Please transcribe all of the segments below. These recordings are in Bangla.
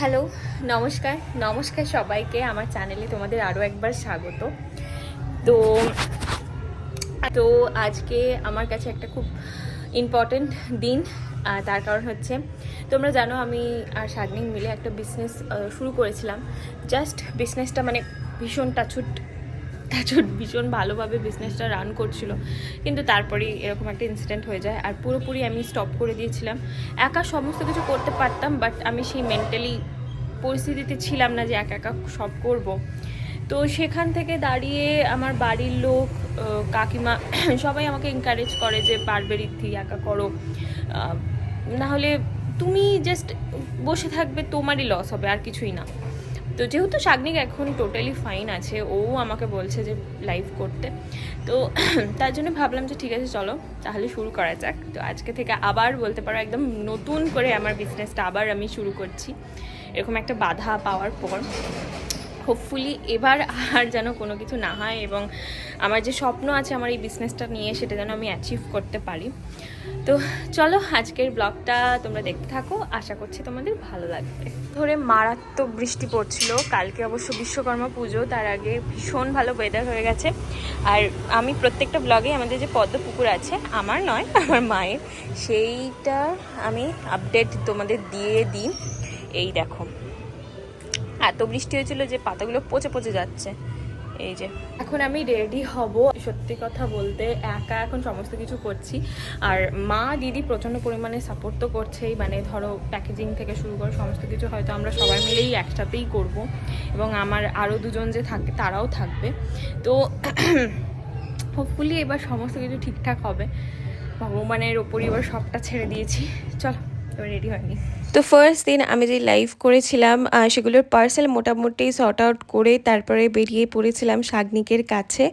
হ্যালো, নমস্কার। নমস্কার সবাইকে, আমার চ্যানেলে তোমাদের আরও একবার স্বাগত। তো তো আজকে আমার কাছে একটা খুব ইম্পর্টেন্ট দিন তার কারণ হচ্ছে, তোমরা জানো আমি আর শাগনিং মিলে একটা বিজনেস শুরু করেছিলাম। জাস্ট বিজনেসটা মানে ভীষণ টাচুট টাচুট ভীষণ ভালোভাবে বিজনেসটা রান করছিল। কিন্তু তারপরেই এরকম একটা ইনসিডেন্ট হয়ে যায়। আর পুরোপুরি আমি স্টপ করে দিয়েছিলাম। একা সমস্ত কিছু করতে পারতাম বাট আমি সেই মেন্টালি পরিস্থিতিতে ছিলাম না যে একা একা সব করব। তো সেখান থেকে দাঁড়িয়ে আমার বাড়ির লোক কাকিমা সবাই আমাকে এনকারেজ করে যে পারবে ঋদ্ধি একা করো। না হলে তুমি জাস্ট বসে থাকবে, তোমারই লস হবে, আর কিছুই না। তো যেহেতু শাগনিক এখন টোটালি ফাইন আছে, ও আমাকে বলছে যে লাইভ করতে। তো তার জন্য ভাবলাম যে ঠিক আছে, চলো, তাহলে শুরু করা যাক। তো আজকে থেকে আবার বলতে পারো, একদম নতুন করে আমার বিজনেসটা আবার আমি শুরু করছি। এরকম একটা বাধা পাওয়ার পর হোপফুলি এবার আর যেন কোনো কিছু না হয় এবং আমার যে স্বপ্ন আছে, আমার এই বিজনেসটা নিয়ে সেটা যেন আমি অ্যাচিভ করতে পারি। তো চলো আজকের ব্লগটা তোমরা দেখতে থাকো। আশা করছি তোমাদের ভালো লাগবে। ধরে মারাত্মক বৃষ্টি পড়ছিল। কালকে অবশ্য বিশ্বকর্মা পুজো, তার আগে ভীষণ ভালো ওয়েদার হয়ে গেছে। আর আমি প্রত্যেকটা ব্লগে আমাদের যে পদ্ম পুকুর আছে, আমার নয়, আমার মায়ের, সেইটা আমি আপডেট তোমাদের দিয়ে দিই। এই দেখো। এত বৃষ্টি হয়েছিল যে পাতাগুলো পচে পচে যাচ্ছে। এই যে। এখন আমি রেডি হব। সত্যি কথা বলতে একা এখন সমস্ত কিছু করছি। আর মা, দিদি প্রচণ্ড পরিমাণে সাপোর্ট তো করছেই। মানে ধরো প্যাকেজিং থেকে শুরু করে সমস্ত কিছু হয়তো আমরা সবাই মিলেই একসাথেই করব। এবং আমার আরও দুজন যে থাকে, তারাও থাকবে। তো হোপফুলি এবার সমস্ত কিছু ঠিকঠাক হবে। ভগবানের ওপরই এবার সবটা ছেড়ে দিয়েছি। চলো, এবার রেডি হয়নি। তো ফার্স্ট দিন আমি যে লাইভ করেছিলাম সেগুলোর পার্সেল মোটামুটি সর্ট আউট করে তারপরে বেরিয়ে পড়েছিলাম শাগনিকের কাছে।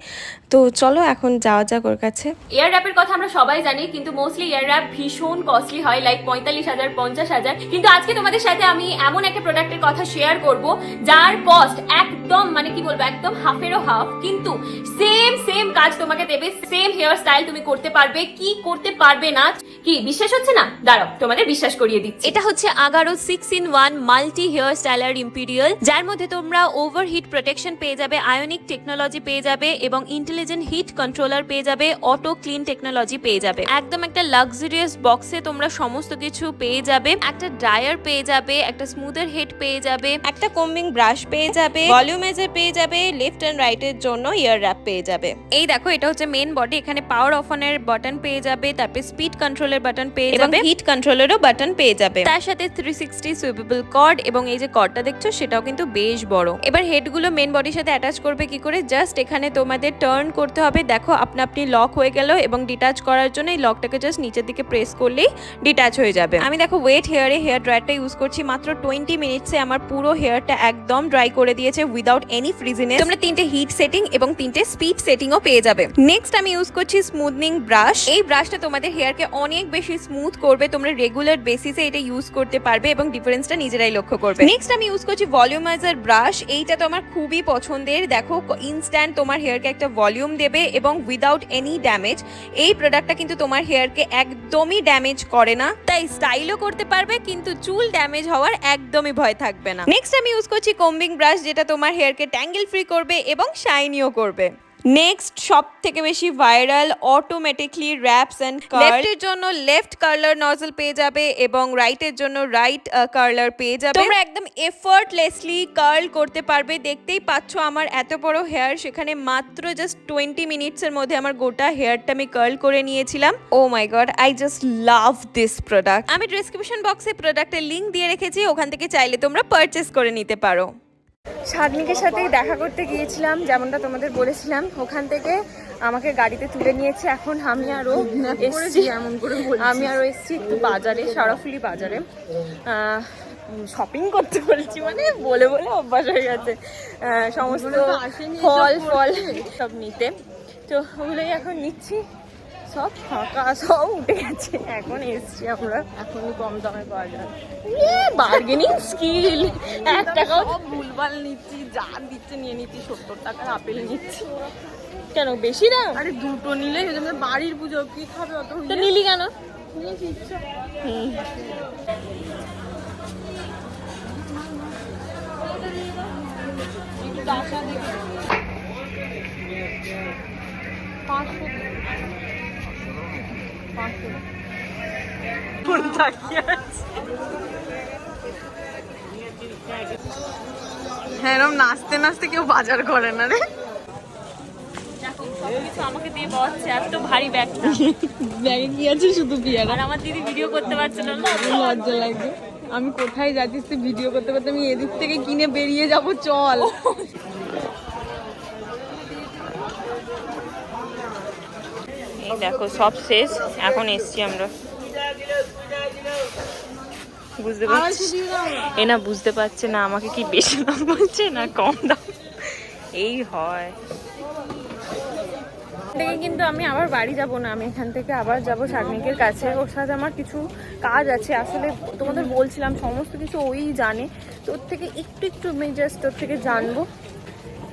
তো চলো এখন যাওয়া যাক ওর কাছে। এয়ার র্যাপের কথা আমরা সবাই জানি কিন্তু মোস্টলি এয়ার র্যাপ ভীষণ কস্টলি হয় লাইক পঁয়তাল্লিশ হাজার পঞ্চাশ হাজার। কিন্তু আজকে তোমাদের সাথে আমি এমন একটা প্রোডাক্টের কথা শেয়ার করব যার কস্ট একদম মানে কি বলব একদম হাফেরও হাফ কিন্তু সেম সেম কাজ তোমাকে দেবে সেম হেয়ার স্টাইল তুমি করতে পারবে কি করতে পারবে না কি বিশ্বাস হচ্ছে না? দাঁড়াও তোমাদের বিশ্বাস করিয়ে দিচ্ছি। এটা হচ্ছে Agaro six in one multi hair styler imperial যার মধ্যে তোমরা ওভার হিট প্রোটেকশন পেয়ে যাবে আয়নিক টেকনোলজি পেয়ে যাবে এবং ইন্টেলিজেন্ট হিট কন্ট্রোলার পেয়ে যাবে অটো ক্লিন টেকনোলজি পেয়ে যাবে। একদম একটা লাক্সারিয়াস বক্সে তোমরা সমস্ত কিছু পেয়ে যাবে একটা ড্রায়ার পেয়ে যাবে একটা স্মুদার হেড পেয়ে যাবে একটা কম্বিং ব্রাশ পেয়ে যাবে ভলিউমাইজার পেয়ে যাবে লেফট এন্ড রাইটের জন্য ইয়ার র্যাপ পেয়ে যাবে। এই দেখো এটা হচ্ছে মেন বডি এখানে পাওয়ার অফ অনের বাটন পেয়ে যাবে তারপরে স্পিড কন্ট্রোলের বাটন পেয়ে যাবে। হিট কন্ট্রোলেরও বাটন পেয়ে যাবে। তার সাথে থ্রি সিক্সটি সুইপেবল কর্ড এবং এই যে কর্ডটা দেখছ, সেটাও কিন্তু বেশ বড়। এবার হেডগুলো মেন বডির সাথে অ্যাটাচ করবে কি করে? জাস্ট এখানে তোমাদের টার্ন করতে হবে। দেখো, আপনা আপনি লক হয়ে গেল এবং ডিটাচ করার জন্য এই লকটাকে জাস্ট নিচের দিকে প্রেস করলেই ডিটাচ হয়ে যাবে। আমি দেখো ওয়েট হেয়ারে হেয়ার ড্রায়ারটা ইউজ করছি মাত্র টোয়েন্টি মিনিটসে আমার পুরো হেয়ারটা একদম ড্রাই করে দিয়েছে উইদাউট এনি ফ্রিজিনেস তোমরা তিনটে হিট সেটিং এবং তিনটে স্পিড সেটিংও পেয়ে যাবে। নেক্সট আমি ইউজ করছি স্মুথনিং ব্রাশ এই ব্রাশটা তোমাদের হেয়ারকে অনেক বেশি স্মুথ করবে। তোমরা রেগুলার বেসিসে এটা ইউজ করতে পারবে এবং ডিফারেন্সটা নিজেরাই লক্ষ্য করবে। নেক্সট আমি ইউজ করছি ভলিউমাইজার ব্রাশ এইটা তো আমার খুবই পছন্দের। দেখো ইনস্ট্যান্ট তোমার হেয়ারকে একটা ভলিউম দেবে এবং উইদাউট এনি ড্যামেজ এই প্রোডাক্টটা কিন্তু তোমার হেয়ারকে একদমই ড্যামেজ করে না। তাই স্টাইলও করতে পারবে, কিন্তু চুল ড্যামেজ হওয়ার একদমই ভয় থাকবে না। নেক্সট আমি ইউজ করছি কম্বিং ব্রাশ যেটা তোমার হেয়ারকে ট্যাঙ্গেল ফ্রি করবে এবং শাইনিও করবে। নেক্সট সব থেকে বেশি ভাইরাল অটোমেটিকলি র্যাপস অ্যান্ড লেফটের জন্য লেফট কার্লার নজল পেয়ে যাবে এবং রাইটের জন্য রাইট কার্লার পেয়ে যাবে। তোমরা একদম এফর্টলেসলি কার্ল করতে পারবে। দেখতেই পাচ্ছ আমার এত বড় হেয়ার সেখানে মাত্র জাস্ট টোয়েন্টি মিনিটসের মধ্যে আমার গোটা হেয়ারটা আমি কার্ল করে নিয়েছিলাম। ও my god I just love this product আমি ডিসক্রিপশন বক্সে প্রোডাক্টের লিংক দিয়ে রেখেছি ওখান থেকে চাইলে তোমরা পারচেস করে নিতে পারো। শাগনিকের সাথেই দেখা করতে গিয়েছিলাম যেমনটা তোমাদের বলেছিলাম। ওখান থেকে আমাকে গাড়িতে তুলে নিয়েছে এখন আমি আরও এসছি। এমন করে আমি আরও এসছি একটু বাজারে সারাফুলি বাজারে। শপিং করতে বলছি মানে বলে বলে অভ্যাস হয়ে গেছে। সমস্ত ফল ফল সব নিতে। তো ওগুলোই এখন নিচ্ছি। সব ফাঁকা সব উঠে গেছে। এখন এসছি আমরা। এখনই কম দামে পাওয়া যায়। বার্গেনিং স্কিল এক টাকাও ভুলভাল নিচ্ছি যা দিচ্ছে নিয়ে নিচ্ছি সত্তর টাকার আপেল নিচ্ছি। কেন বেশি দাম? আরে দুটো নিলে বাড়ির পুজো কি খাবে অত নিলি কেন? হ্যাঁ এরকম নাচতে নাচতে কেউ বাজার করে না রে। দেখো সবকিছু আমাকে দিয়ে বসছে এত ভারী ব্যাগটা ব্যাগে কি আছে শুধু বিয়ার আর আমার দিদি ভিডিও করতে পারছিল না। লজ্জা আমি কোথায় যাচ্ছিস তুই ভিডিও করতে করতে? আমি এদিক থেকে কিনে বেরিয়ে যাব চল। দেখো সব শেষ। এখন এসছি আমরা। বুঝতে পারছি এ না বুঝতে পারছে না আমাকে কি বেশি দাম বলছে না কম দাম? এই হয়। থেকে কিন্তু আমি আবার বাড়ি যাব না আমি এখান থেকে আবার যাব শাগনিকের কাছে। ওর সাথে আমার কিছু কাজ আছে। আসলে তোমাদের বলছিলাম সমস্ত কিছু ওই জানে। তো ওর থেকে একটু একটু আমি জাস্ট ওর থেকে জানব।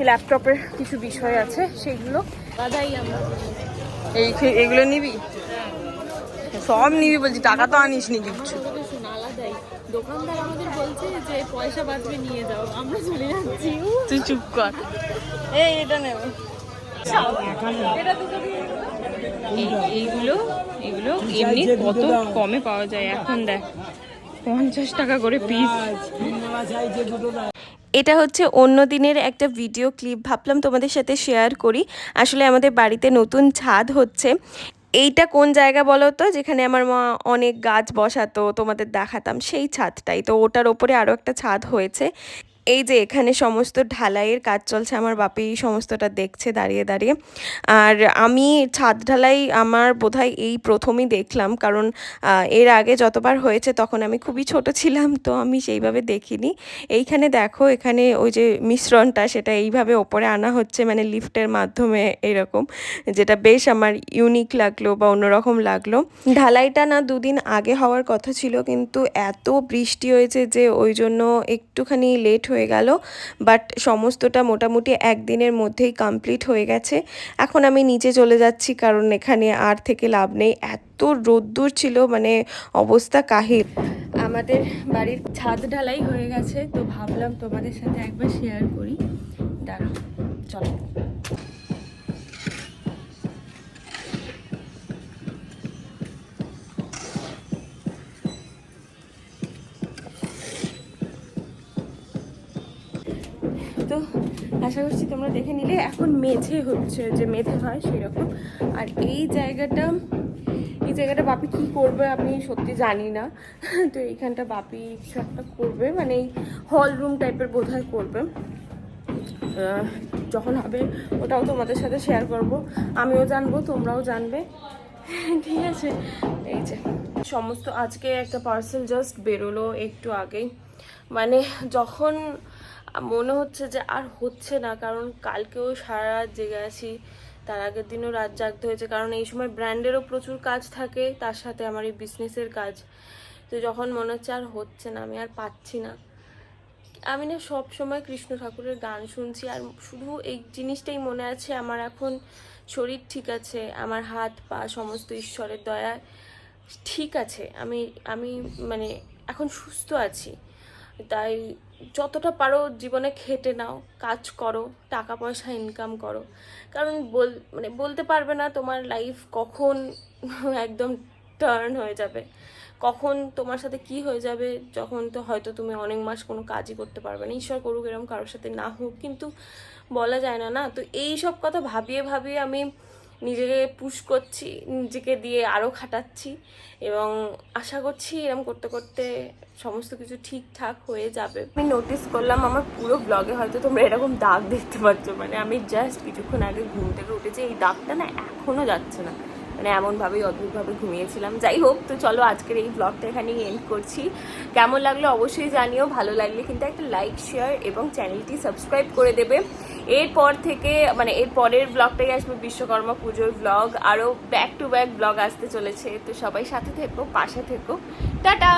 ল্যাপটপের কিছু বিষয় আছে সেগুলো। বাধাই আমরা। এই এগুলো নিবি? সব নিবি বলছি টাকা তো আনিস নি কিছু। দোকানদার আমাদের বলছে যে পয়সা বাঁচবে নিয়ে যাও। আমরা চলে যাচ্ছি। তুই চুপ কর। এই এটা নেবে এইগুলো এগুলো এমনি কত কমে পাওয়া যায়। এখন দেখ। পঞ্চাশ টাকা করে পিস এটা হচ্ছে অন্য দিনের একটা ভিডিও ক্লিপ ভাবলাম তোমাদের সাথে শেয়ার করি। আসলে আমাদের বাড়িতে নতুন ছাদ হচ্ছে। এইটা কোন জায়গা বলো তো? যেখানে আমার মা অনেক গাছ বসাতো, তোমাদের দেখাতাম সেই ছাদটাই। তো ওটার ওপরে আরও একটা ছাদ হয়েছে। এই যে এখানে সমস্ত ঢালাইয়ের কাজ চলছে, আমার বাপি সমস্তটা দেখছে দাঁড়িয়ে দাঁড়িয়ে। আর আমি ছাদ ঢালাই আমার বোধহয় এই প্রথমই দেখলাম, কারণ এর আগে যতবার হয়েছে তখন আমি খুবই ছোট ছিলাম, তো আমি সেইভাবে দেখিনি। এইখানে দেখো, এখানে ওই যে মিশ্রণটা, সেটা এইভাবে ওপরে আনা হচ্ছে মানে লিফটের মাধ্যমে এরকম, যেটা বেশ আমার ইউনিক লাগল বা অন্যরকম লাগল। ঢালাইটা না দুদিন আগে হওয়ার কথা ছিল, কিন্তু এত বৃষ্টি হয়েছে যে ওই জন্য একটুখানি লেট হয়ে গেল। বাট সমস্তটা মোটামুটি একদিনের মধ্যেই কমপ্লিট হয়ে গেছে। এখন আমি নিচে চলে যাচ্ছি কারণ এখানে আর থেকে লাভ নেই। এত রোদ্দুর ছিল মানে অবস্থা কাহিল। আমাদের বাড়ির ছাদ ঢালাই হয়ে গেছে, তো ভাবলাম তোমাদের সাথে একবার শেয়ার করি। দাঁড়াও, চলো। আশা করছি তোমরা দেখে নিলে। এখন মেঝে হচ্ছে, যে মেঝে হয় সেরকম। আর এই জায়গাটা এই জায়গাটা বাপি কি করবে আমি সত্যি জানি না। তো এইখানটা বাপি একটা করবে মানে এই হল রুম টাইপের বোধহয় করবে। যখন হবে ওটাও তোমাদের সাথে শেয়ার করব। আমিও জানব, তোমরাও জানবে। ঠিক আছে? এই যে, সমস্ত আজকে একটা পার্সেল জাস্ট বেরোলো একটু আগেই। মানে যখন মনে হচ্ছে যে আর হচ্ছে না, কারণ কালকেও সারা রাত জেগে আছি, তার আগের দিনও রাত জাগতে হয়েছে, কারণ এই সময় ব্র্যান্ডেরও প্রচুর কাজ থাকে, তার সাথে আমার এই বিজনেসের কাজ। তো যখন মনে হচ্ছে আর হচ্ছে না, আমি আর পাচ্ছি না। আমি না সব সময় কৃষ্ণ ঠাকুরের গান শুনছি, আর শুধু এই জিনিসটাই মনে আছে, আমার এখন শরীর ঠিক আছে, আমার হাত পা সমস্ত ঈশ্বরের দয়ায় ঠিক আছে, আমি আমি মানে এখন সুস্থ আছি। তাই যতটা পারো জীবনে খেটে নাও, কাজ করো টাকা পয়সা ইনকাম করো। কারণ বল মানে বলতে পারবে না তোমার লাইফ কখন একদম টার্ন হয়ে যাবে। কখন তোমার সাথে কি হয়ে যাবে, যখন তো হয়তো তুমি অনেক মাস কোনো কাজই করতে পারবে না। ঈশ্বর করুক এরকম কারোর সাথে না হোক, কিন্তু বলা যায় না না? তো এই সব কথা ভাবিয়ে ভাবিয়ে আমি নিজেকে পুশ করছি, নিজেকে দিয়ে আরও খাটাচ্ছি এবং আশা করছি এরকম করতে করতে সমস্ত কিছু ঠিকঠাক হয়ে যাবে। আমি নোটিস করলাম আমার পুরো ব্লগে হয়তো তোমরা এরকম দাগ দেখতে পাচ্ছ মানে আমি জাস্ট কিছুক্ষণ আগে ঘুম থেকে উঠেছি, এই দাগটা না এখনও যাচ্ছে না। মানে এমনভাবেই অদ্ভুতভাবে ঘুমিয়েছিলাম। যাই হোক, তো চলো আজকের এই ব্লগটা এখানেই এন্ড করছি। কেমন লাগল অবশ্যই জানিও, ভালো লাগলে কিন্তু একটা লাইক শেয়ার এবং চ্যানেলটি সাবস্ক্রাইব করে দেবে। এরপর থেকে মানে এর পরের ব্লগটাই আসবে বিশ্বকর্মা পুজোর ব্লগ আরও ব্যাক টু ব্যাক ব্লগ আসতে চলেছে। তো সবাই সাথে থেকো, পাশে থেকো। টাটা!